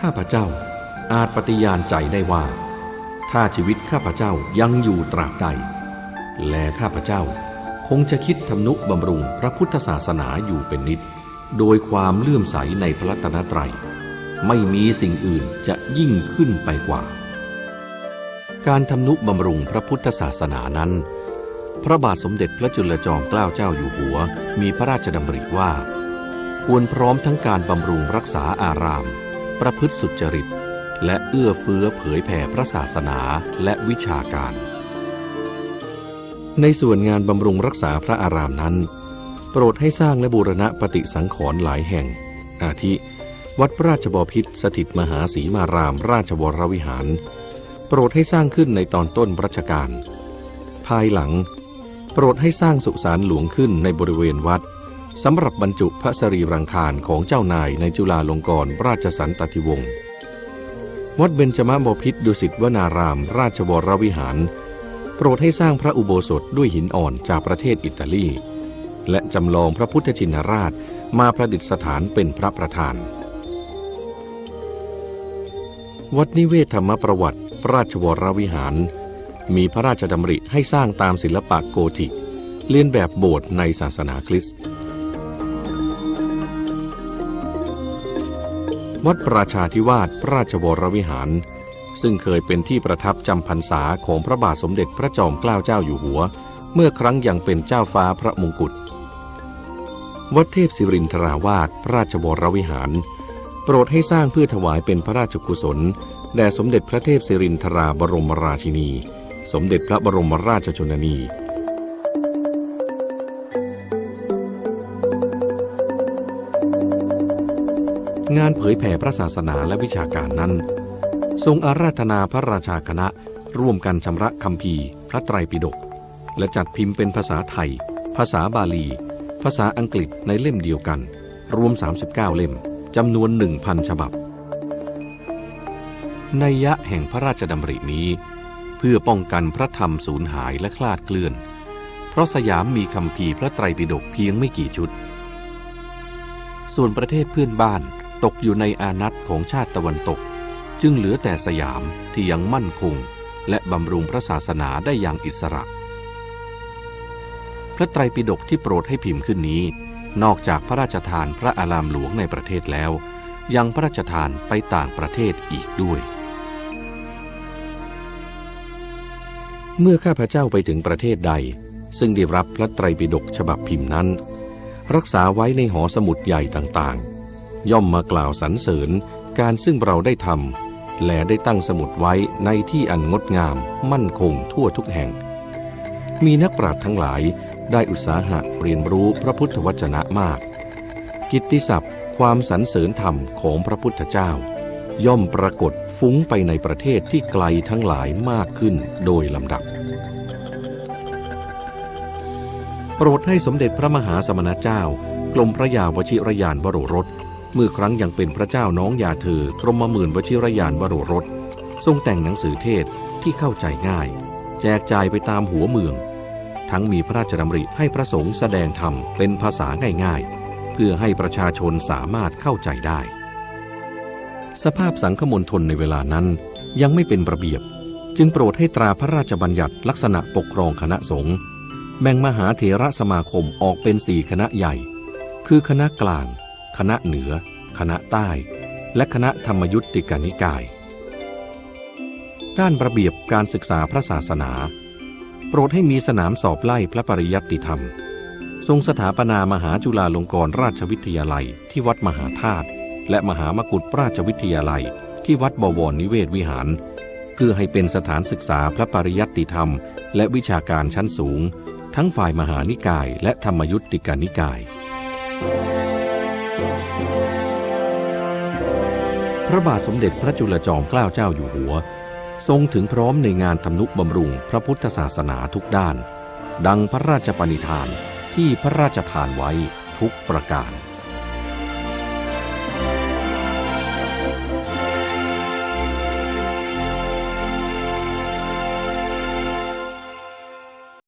ข้าพเจ้าอาจปฏิญาณใจได้ว่า ถ้าชีวิตข้าพเจ้ายังอยู่ตราบใด แลข้าพเจ้าคงจะคิดทำนุบำรุงพระพุทธศาสนาอยู่เป็นนิด โดยความเลื่อมใสในพระรัตนตรัย ไม่มีสิ่งอื่นจะยิ่งขึ้นไปกว่า การทำนุบำรุงพระพุทธศาสนานั้น พระบาทสมเด็จพระจุลจอมเกล้าเจ้าอยู่หัว มีพระราชดำริว่า ควรพร้อมทั้งการบำรุงรักษาอาราม ประพฤติสุจริต และเอื้อเฟื้อเผยแผ่พระศาสนาและวิชาการ ในส่วนงานบำรุงรักษาพระอารามนั้น โปรดให้สร้างและบูรณะปฏิสังขรณ์หลายแห่ง อาทิ วัดราชบพิษสถิตมหาศรีมารามราชวรวิหาร โปรดให้สร้างขึ้นในตอนต้นรัชกาลภายหลัง โปรดให้สร้างสุสานหลวงขึ้นในบริเวณวัด สำหรับบรรจุพระสรีรังคารของเจ้านายในจุฬาลงกรณราชสันตติวงศ์วัดเบญจมบพิษดุสิตวนาราม ราชวรวิหาร โปรดให้สร้างพระอุโบสถด้วยหินอ่อนจากประเทศอิตาลี และจำลองพระพุทธชินราชมาประดิษฐานเป็นพระประธาน วัดนิเวศธรรมประวัติ ราชวรวิหาร มีพระราชดำริให้สร้างตามศิลปะโกธิก เลียนแบบโบสถ์ในศาสนาคริสต์ วัดประชาธิวาสราชวรวิหาร ซึ่งเคยเป็นที่ประทับจำพรรษาของพระบาทสมเด็จพระจอมเกล้าเจ้าอยู่หัว เมื่อครั้งยังเป็นเจ้าฟ้าพระมงกุฎวัดเทพศิรินทราวาสราชวรวิหาร โปรดให้สร้างเพื่อถวายเป็นพระราชกุศลแด่สมเด็จพระเทพศิรินทราบรมราชินี สมเด็จพระบรมราชชนนี งานเผยแผ่พระศาสนาและวิชาการนั้น ทรงอาราธนาพระราชาคณะร่วมกันชำระคำพีพระไตรปิฎกและจัดพิมพ์เป็นภาษาไทย ภาษาบาลี ภาษาอังกฤษในเล่มเดียวกัน รวม 39 เล่มจำนวน 1,000 ฉบับในยะแห่งพระราชดำรินี้ เพื่อป้องกันพระธรรมสูญหายและคลาดเคลื่อน เพราะสยามมีคำพีพระไตรปิฎกเพียงไม่กี่ชุด ส่วนประเทศเพื่อนบ้าน ตกอยู่ในอานัตของชาติตะวันตก จึงเหลือแต่สยามที่ยังมั่นคง และบำรุงพระศาสนาได้อย่างอิสระ พระไตรปิฎกที่โปรดให้พิมพ์ขึ้นนี้ นอกจากพระราชทานพระอารามหลวงในประเทศแล้ว ยังพระราชทานไปต่างประเทศอีกด้วย เมื่อข้าพเจ้าไปถึงประเทศใด ซึ่งได้รับพระไตรปิฎกฉบับพิมพ์นั้น รักษาไว้ในหอสมุดใหญ่ต่างๆ ย่อมมากล่าวสรรเสริญการซึ่งเราได้ทำและได้ตั้งสมุดไว้ในที่อันงดงามมั่นคงทั่วทุกแห่ง มีนักปราชญ์ทั้งหลายได้อุตสาหะเรียนรู้พระพุทธวจนะมาก กิตติศัพท์ ความสรรเสริญธรรมของพระพุทธเจ้า ย่อมปรากฏฟุ้งไปในประเทศที่ไกลทั้งหลายมากขึ้นโดยลำดับโปรดให้สมเด็จพระมหาสมณเจ้ากรมพระยาวชิรยานวโรรส เมื่อครั้งยังเป็นพระเจ้าน้องยาเธอกรมหมื่นวชิรยานวโรรสทรงแต่งหนังสือเทศที่เข้าใจง่าย แจกจ่ายไปตามหัวเมือง ทั้งมีพระราชดำริให้พระสงฆ์แสดงธรรมเป็นภาษาง่ายๆ เพื่อให้ประชาชนสามารถเข้าใจได้ สภาพสังคมณฑลในเวลานั้นยังไม่เป็นระเบียบ จึงโปรดให้ตราพระราชบัญญัติลักษณะปกครองคณะสงฆ์แบ่งมหาเถระสมาคมออกเป็นสี่คณะใหญ่ คือคณะกลาง คณะเหนือ คณะใต้ และคณะธรรมยุติกานิกาย ด้านระเบียบการศึกษาพระศาสนา โปรดให้มีสนามสอบไล่พระปริยัติธรรม ทรงสถาปนามหาจุฬาลงกรณราชวิทยาลัยที่วัดมหาธาตุและมหามกุฏราชวิทยาลัยที่วัดบวรนิเวศวิหาร เพื่อให้เป็นสถานศึกษาพระปริยัติธรรม และวิชาการชั้นสูง ทั้งฝ่ายมหานิกายและธรรมยุติกานิกาย พระบาทสมเด็จพระจุลจอมเกล้าเจ้าอยู่หัว ทรงถึงพร้อมในงานทำนุบำรุงพระพุทธศาสนาทุกด้าน ดังพระราชปณิธานที่พระราชทานไว้ทุกประการ